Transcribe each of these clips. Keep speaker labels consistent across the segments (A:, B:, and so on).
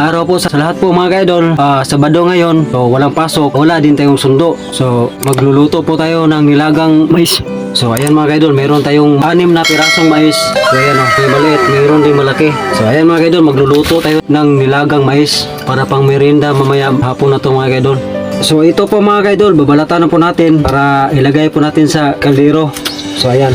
A: Araw po sa lahat po mga kaidol. Ah, Sabado ngayon, so walang pasok, wala din tayong sundo. So magluluto po tayo ng nilagang mais. So ayan mga kaidol, meron tayong anim na pirasong mais. So ayan o, may maliit, meron din malaki. So ayan mga kaidol, magluluto tayo ng nilagang mais para pang merienda mamaya hapon na to mga kaidol. So ito po mga kaidol, babalatan na po natin para ilagay po natin sa kaldero. So ayan.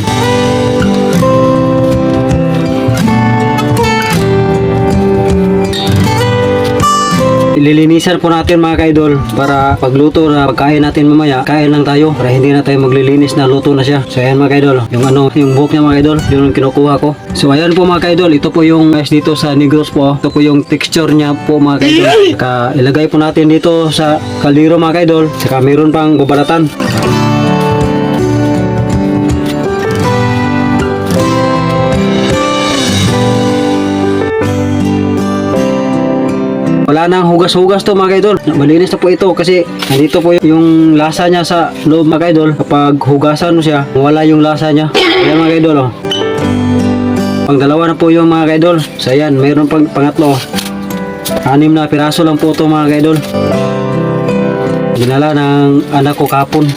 A: Lilinisan po natin mga kaidol para pagluto na pagkain natin mamaya, kain lang tayo para hindi na tayo maglilinis na luto na siya. So ayan mga kaidol, yung ano, yung buhok niya mga kaidol, yun yung kinukuha ko. So ayan po mga kaidol, ito po yung guys dito sa Negros po. Ito po yung texture niya po mga kaidol. Saka ilagay po natin dito sa kaldero mga kaidol. Saka meron pang babalatan. Wala nang hugas-hugas to mga kaidol. Malinis na po ito kasi nandito po yung lasa niya sa loob mga kaidol. Kapag hugasan mo siya, wala yung lasa niya. Ayan mga kaidol oh. Pang dalawa na po yung mga kaidol. So ayan, mayroon pang pangatlo. Anim na piraso lang po ito mga kaidol. Dinala ng anak ko kapon.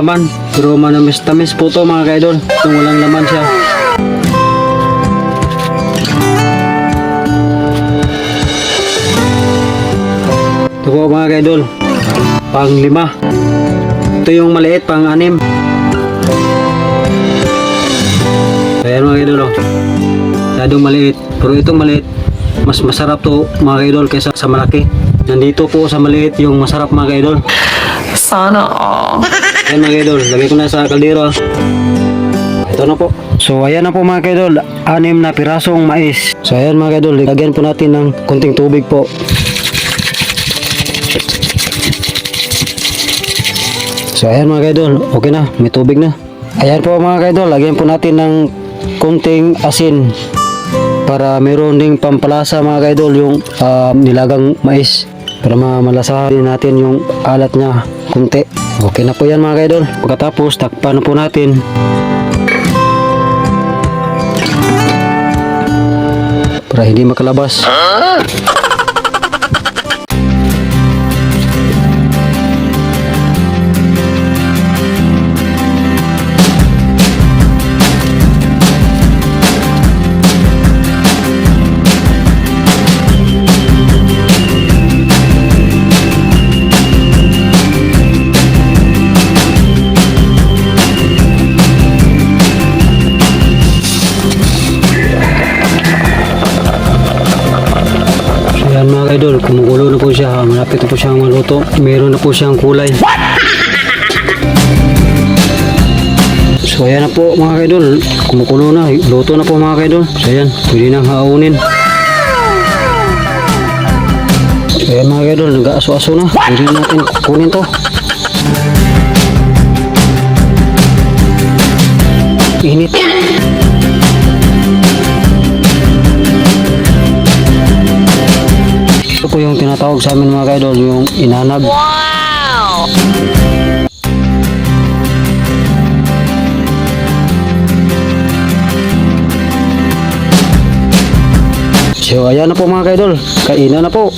A: Laman. Pero manamis-tamis po to mga kaidol. Itong walang laman siya. Ito po mga kaidol. Pang lima. Ito yung maliit, pang anim. Ayan mga kaidol. Oh. Masyadong maliit. Pero itong maliit, mas masarap to mga kaidol kaysa sa malaki. Nandito po sa maliit yung masarap mga kaidol.
B: Sana all.
A: Ayan mga kaidol, lagay ko na sa kaldero. Ito na po. So ayan na po mga kaidol, anim na pirasong mais. So ayan mga kaidol, lagyan po natin ng konting tubig po. So ayan mga kaidol, okay na, may tubig na. Ayan po mga kaidol, lagyan po natin ng konting asin para meron ding pampalasa mga kaidol yung ah, nilagang mais para ma- malasahan din natin yung alat niya kunti. Okay na po yan mga kaidol. Pagkatapos takpan po natin. Para hindi makalabas. So yan mga kaidol, kumukulo na po siya. Malapit na po siyang maluto. Meron na po siyang kulay. So ayan na po mga kaidol, kumukulo na. Luto na po mga kaidol. So ayan, pwede nang haunin. So ayan mga kaidol, nag-aso-aso na. Pwede na natin kunin to. Init. Tinatawag sa amin mga kaidol, yung inanag.
B: Wow!
A: So ayan na po mga kaidol, kainan na po.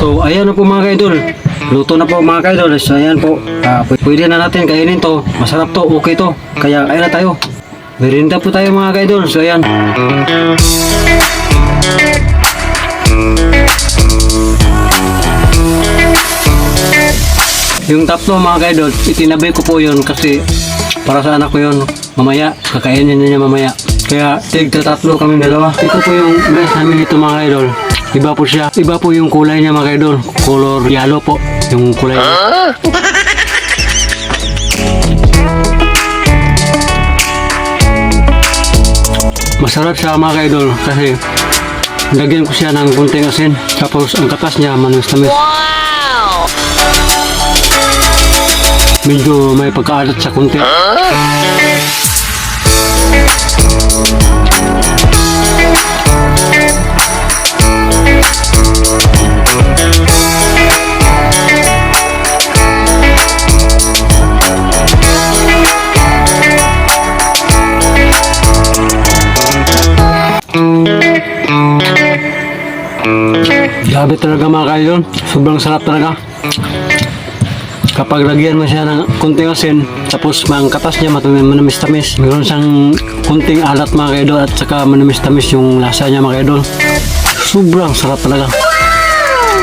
A: So ayan na po mga kaidol, luto na po mga kaidol. So ayan po, pw- pwede na natin kainin to. Masarap to, okay to. Kaya ayan na tayo. Merinda po tayo mga kaidol. So ayan. Yung tatlo mga kaidol, itinabi ko po yun kasi para sa anak ko yun. Mamaya, kakainin na niya mamaya. Kaya tig tatlo kami dalawa. Ito po yung guys namin ito mga idol. Iba po siya. Iba po yung kulay niya mga idol. Color yellow po. Yung kulay niya. Masarap siya mga idol kasi lagyan ko siya ng kunting asin. Tapos ang katas niya manis-tamis.
B: Wow!
A: medyo may pagkaalat sa konti. Grabe talaga mga kaidol. Sobrang sarap talaga. Kapag lagyan mo siya ng kunting asin, tapos ang katas niya matumin manamis-tamis. Mayroon siyang kunting alat mga kaidol at saka manamis-tamis yung lasa niya mga kaidol. Sobrang sarap talaga.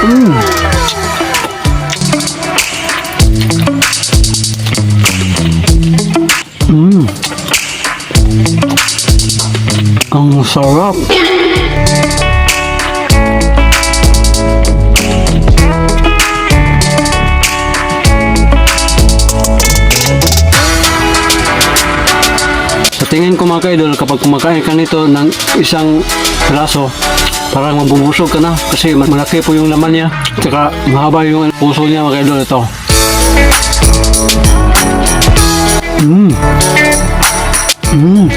A: Mm. Mm. Ang sarap. Tingin ko mga kaidol, kapag kumakain ka nito ng isang piraso, parang mabubusog ka na kasi malaki po yung laman niya. Tsaka mahaba yung puso niya mga kaidol ito. Mmm. Mmm.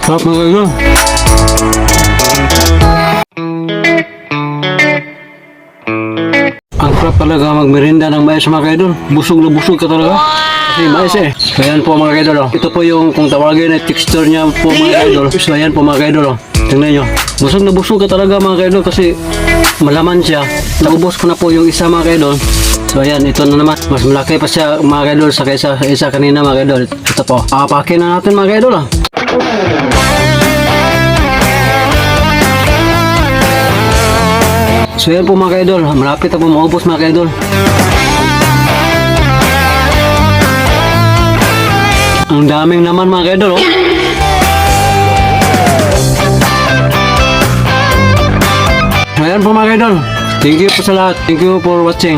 A: Sarap mga kaidol. Sarap talaga magmerinda ng mais mga kaidol. Busog na busog ka talaga. Kasi mais eh. So yan po mga kaidol. oh. Ito po yung kung tawagin na texture niya po mga kaidol. So yan po mga kaidol. oh. Tingnan nyo. Busog na busog ka talaga mga kaidol kasi malaman siya. Naubos ko na po yung isa mga kaidol. So ayan, ito na naman. Mas malaki pa siya mga kaidol sa kaysa sa isa kanina mga kaidol. Ito po. Apakin na natin mga kaidol. ah. So yan po mga kaidol, malapit na po maubos mga kaidol. Ang daming naman mga kaidol oh. Ayan po mga kaidol, thank you po sa lahat, thank you for watching.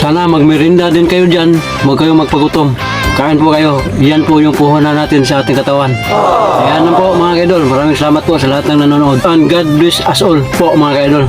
A: Sana magmerinda din kayo dyan, huwag kayong magpagutom. Kain po kayo, yan po yung puhunan natin sa ating katawan. Ayan na po mga kaidol, maraming salamat po sa lahat ng nanonood. And God bless us all po mga kaidol.